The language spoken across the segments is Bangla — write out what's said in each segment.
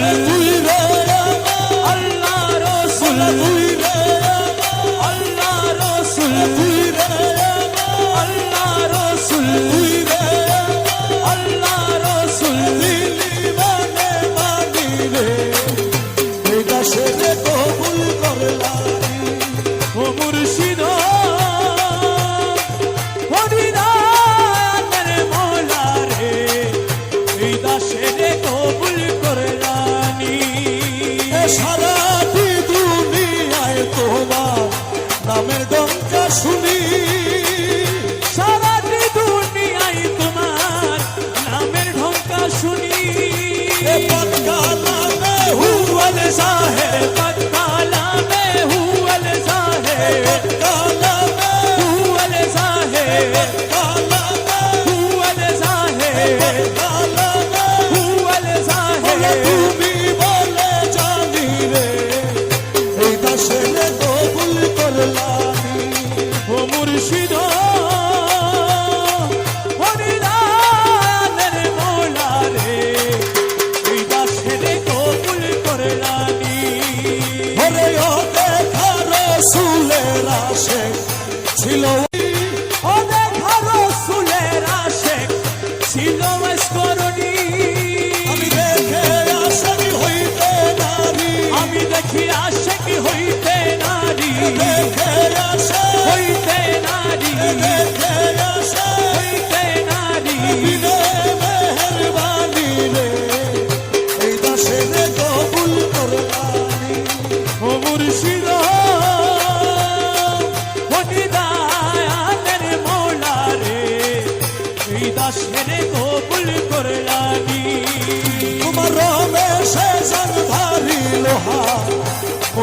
Thank you.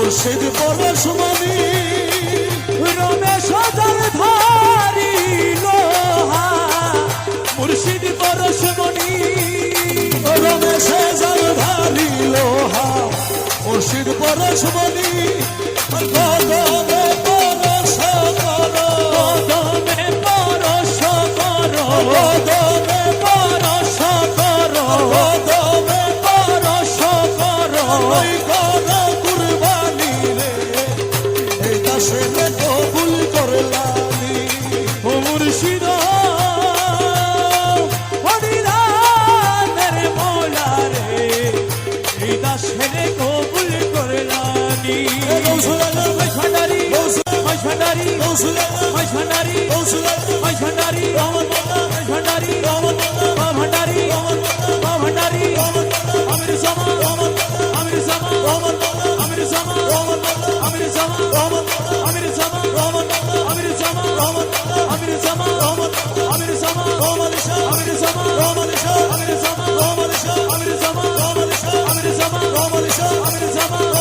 মুর্শিদ পরশ মানি রমেশ ধারি লোহা। মুর্শিদ পরশ মানি রমেশ ধারি লোহা। মুর্শিদ পরশ মানি I'm in the summer, I'm in the summer,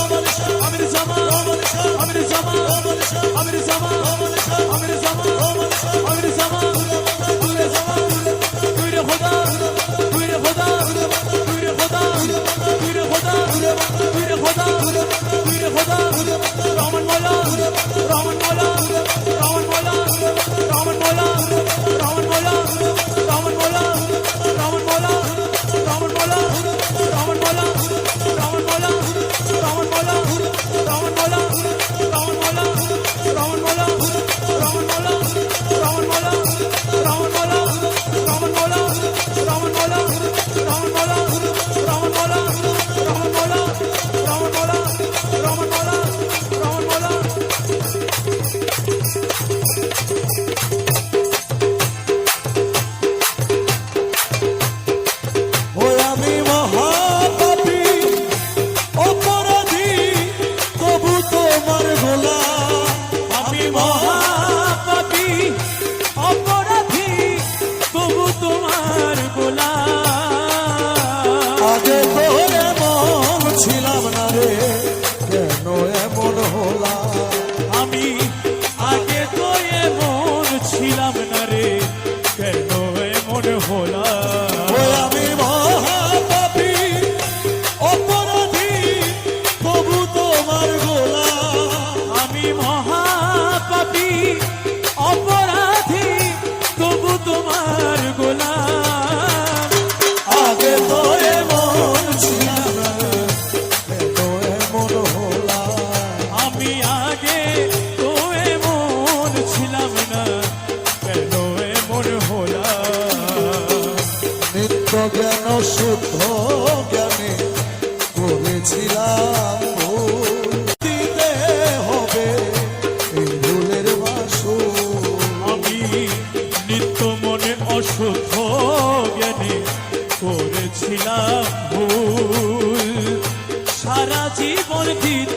সারা জীবন ভিত